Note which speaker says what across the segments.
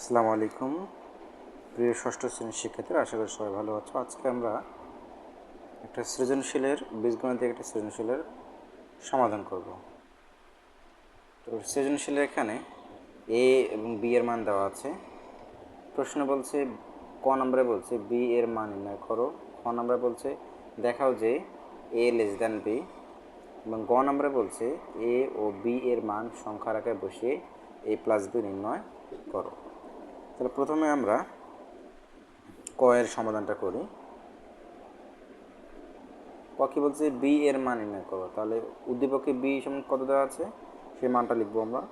Speaker 1: আসসালামু আলাইকুম। প্রিয় ষষ্ঠ শ্রেণির শিক্ষার্থীরা, আশা করি সবাই ভালো আছো। আজকে আমরা একটা সৃজনশীলের, বীজগণিতের একটা সৃজনশীলের সমাধান করব। তো সৃজনশীলের এখানে এ এবং বি এর মান দেওয়া আছে। প্রশ্ন বলছে, ক নম্বরে বলছে বি এর মান নির্ণয় করো। খ নম্বরে বলছে, দেখাও যে এ লেস দ্যান বি এবং গ নম্বরে বলছে এ ও বি এর মান সংখ্যার আকারে বসিয়ে এ প্লাস বি নির্ণয় করো। তাহলে প্রথমে আমরা ক এর সমাধানটা করি। ক বলছে? বি এর মান নির্ণয় করো। তাহলে উদ্দীপকে বি সমান কত দেওয়া আছে? সেই মানটা লিখব আমরা।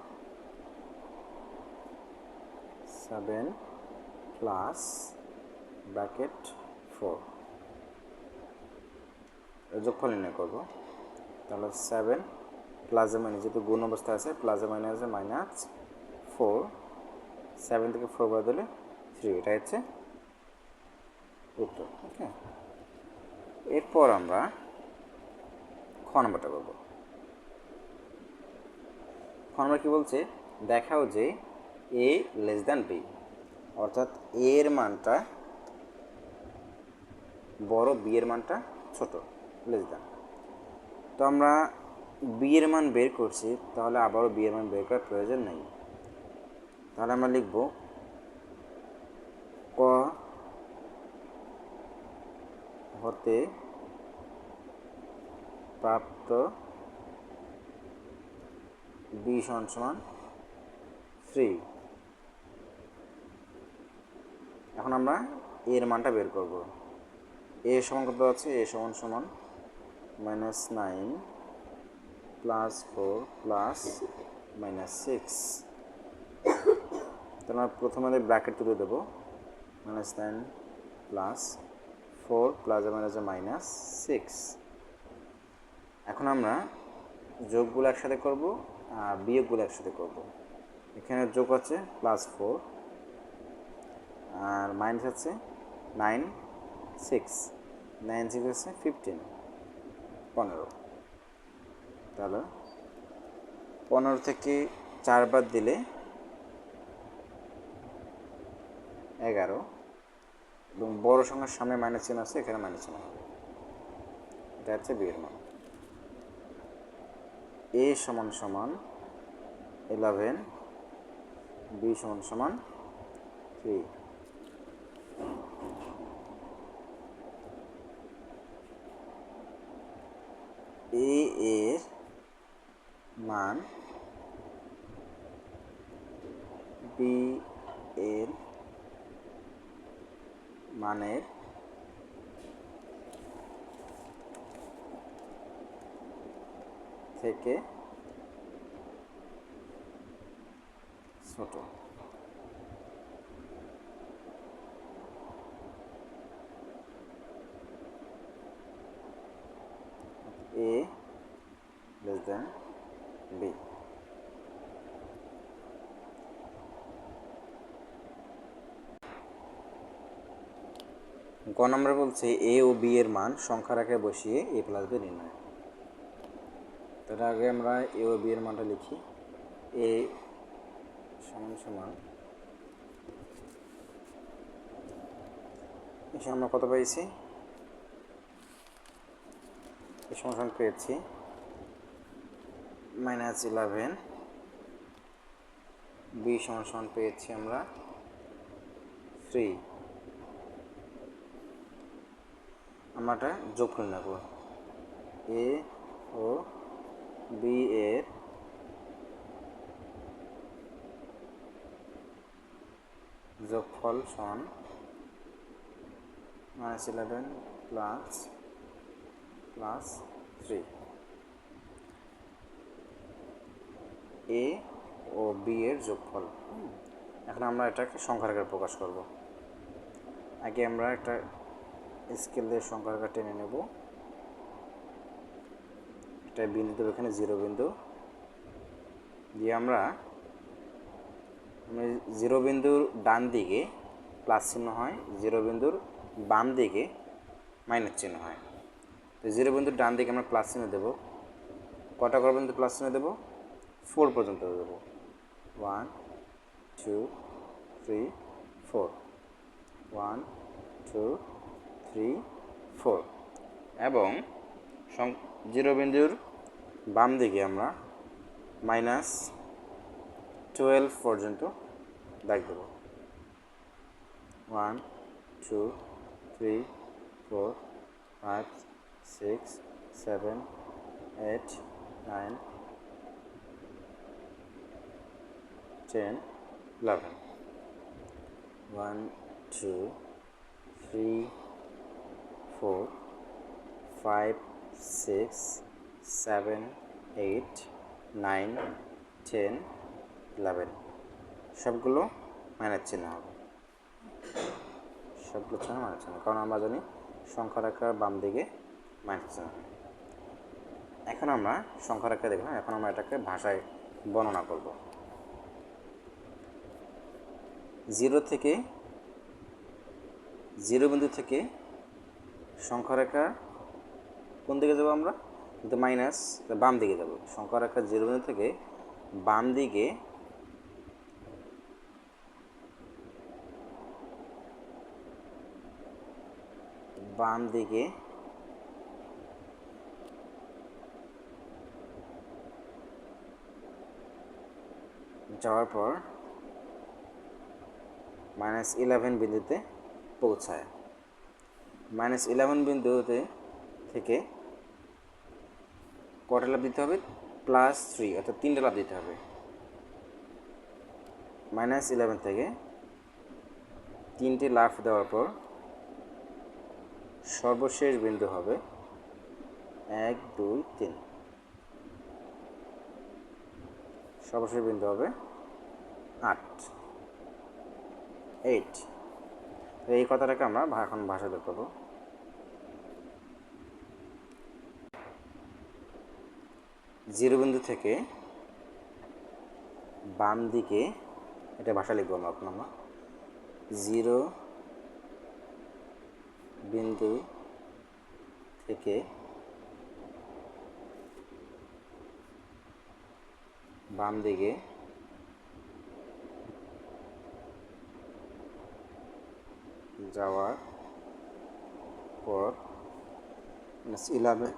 Speaker 1: সেভেন প্লাস ব্র্যাকেট ফোর যোগফল নির্ণয় করব। তাহলে সেভেন প্লাজে মাইনাস যেহেতু গুণ অবস্থা আছে প্লাজে মাইনাসে মাইনাস ফোর সেভেন থেকে ফোর বাদ দিলে থ্রি এটা হচ্ছে উত্তর ওকে এরপর আমরা খ নম্বরটা করব খ নম্বর কী বলছে? দেখাও যে এ লেস দ্যান বি অর্থাৎ এর মানটা বড় বি এর মানটা ছোট লেস দ্যান তো আমরা বি এর মান বের করছি, তাহলে আবারও বি এর মান বের করার প্রয়োজন নেই। তাহলে আমরা লিখব ক হতে প্রাপ্ত বি সমান সমান থ্রি এখন আমরা এর মানটা বের করব। এ সমান কত আছে? এ সমান সমান minus nine plus four plus minus six তাহলে আমরা প্রথমে আমাদের ব্র্যাকেট তুলে দেবো। Minus nine plus four plus minus minus six এখন আমরা যোগগুলো একসাথে করব আর বিয়োগগুলো একসাথে করব। এখানে যোগ আছে প্লাস ফোর আর মাইনাস আছে নাইন সিক্স নাইন সিক্স আছে ফিফটিন পনেরো। তাহলে পনেরো থেকে চারবার দিলে এগারো এবং বড় সংখ্যার সামনে মাইনাস চিহ্ন আছে, এখানে মাইনাস চিহ্ন হবে। এটা হচ্ছে বিয়ের মান এ সমান সমান ইলেভেন বি সমান সমান থ্রি এ এর মান বি এর মানের থেকে ছোট এ less than b গ নম্বর বলছে এ ও বি এর মান সংখ্যার আকারে বসিয়ে এ প্লাস বি নির্ণয়। তার আগে আমরা এ ও বি এর মানটা লিখি। এ সমান সমান এসে আমরা কত পেয়েছি? এ সমান পেয়েছি মাইনাস ইলেভেন বি সমান পেয়েছি আমরা থ্রি আমরা যোগ করে নেব। এ ও বি এর যোগফল সমান minus eleven plus plus three A O B এর যোগফল। এখন আমরা এটাকে সংখ্যার প্রকাশ করব। আগে আমরা একটা স্কেল দিয়ে আকার টেনে নেব। এটা বিন্দু দেবো এখানে জিরো বিন্দু। দিয়ে আমরা জিরো বিন্দুর ডান দিকে প্লাস চিহ্ন হয়, জিরো বিন্দুর বাম দিকে মাইনাস চিহ্ন হয়। তো জিরো বিন্দুর ডান দিকে আমরা প্লাস চিহ্ন দেবো। কটা করে পর্যন্ত প্লাস চিহ্ন দেবো? ফোর পর্যন্ত দেবো। One, two, three, four. One, two three four এবং জিরো বিন্দুর বাম দিকে আমরা মাইনাস টুয়েলভ পর্যন্ত দাগ দেব। One two three four five six seven eight nine ten eleven one two three four five six seven eight nine ten eleven সবগুলো minus চিহ্ন হবে। সবগুলো চিহ্ন মাইনাস চিহ্ন, কারণ আমরা জানি সংখ্যা রেখার বাম দিকে মাইনাস চিহ্ন। এখন আমরা সংখ্যা রেখা দেখলাম, এখন আমরা এটাকে ভাষায় বর্ণনা করব। জিরো থেকে, জিরো বিন্দু থেকে সংখ্যা রেখা কোন দিকে যাব আমরা? কিন্তু মাইনাস বাম দিকে যাব। সংখ্যা রেখা জিরো বিন্দু থেকে বাম দিকে বাম দিকে যাওয়ার পর মাইনাস ইলেভেন বিন্দুতে পৌঁছায়। মাইনাস ইলেভেন বিন্দুতে থেকে কটা লাভ দিতে হবে? প্লাস থ্রি অর্থাৎ তিনটে লাভ দিতে হবে। মাইনাস ইলেভেন থেকে তিনটে লাভ দেওয়ার পর সর্বশেষ বিন্দু হবে এক, দুই, তিন। সর্বশেষ বিন্দু হবে আট। এইট এই কথাটাকে আমরা এখন ভাষাতে করব জিরো বিন্দু থেকে বাম দিকে এটা ভাষা লিখব আমরা এখন আমরা। জিরো বিন্দু থেকে বাম দিকে যাওয়ার পর ইলেভেন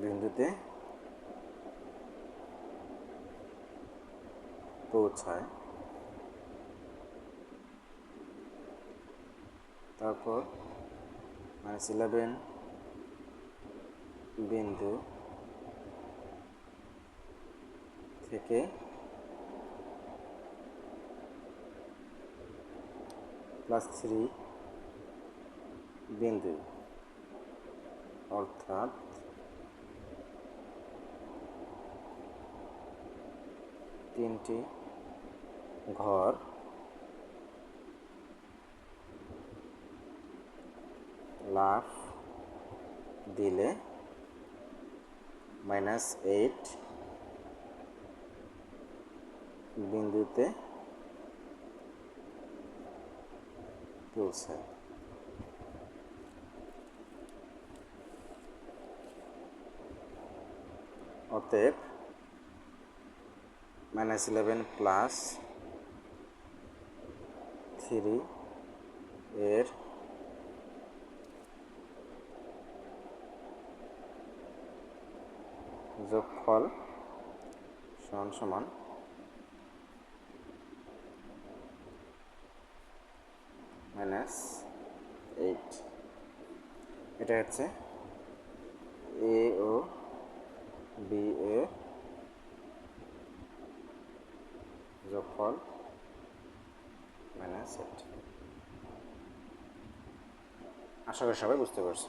Speaker 1: বিন্দুতে পৌঁছায় তারপর মাইনাস ইলেভেন বিন্দু থেকে প্লাস থ্রি বিন্দু। অর্থাৎ তিনটি ঘর। লাভ দিলে মাইনাস এইট বিন্দুতে পৌঁছায় অতএব মাইনাস ইলেভেন প্লাস থ্রি এর যোগফল সমান সমান মাইনাস এইট। এটা হচ্ছে এ ও বি এ যোগফল মাইনাস এইট। আশা করি সবাই বুঝতে পারছ।